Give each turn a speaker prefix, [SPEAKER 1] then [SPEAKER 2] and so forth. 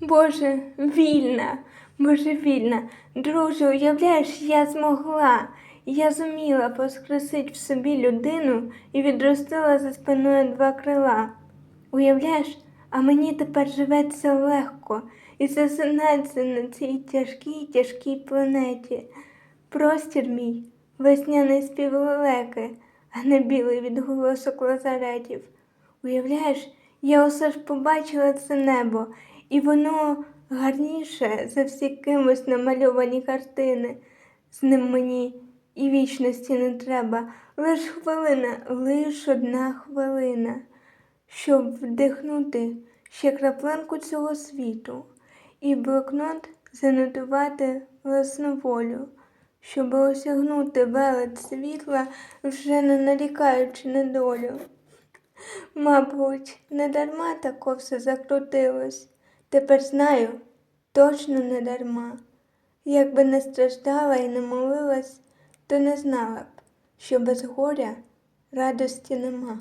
[SPEAKER 1] Боже, вільна, Боже, вільна. Друже, уявляєш, я змогла. Я зуміла воскресить в собі людину і відростила за спиною два крила. Уявляєш, а мені тепер живеться легко і засинається на цій тяжкій, тяжкій планеті. Простір мій, весняний спів лелеки, а не білий відголосок лазаретів. Уявляєш, я усе ж побачила це небо, і воно гарніше за всі кимось намальовані картини. З ним мені і вічності не треба, лиш хвилина, лиш одна хвилина, щоб вдихнути ще краплинку цього світу, і блокнот занотувати власну волю, щоб осягнути велич світла, вже не нарікаючи на долю. Мабуть, не дарма тако все закрутилось. Тепер знаю, точно не дарма. Якби не страждала і не молилась, то не знала б, що без горя радості нема.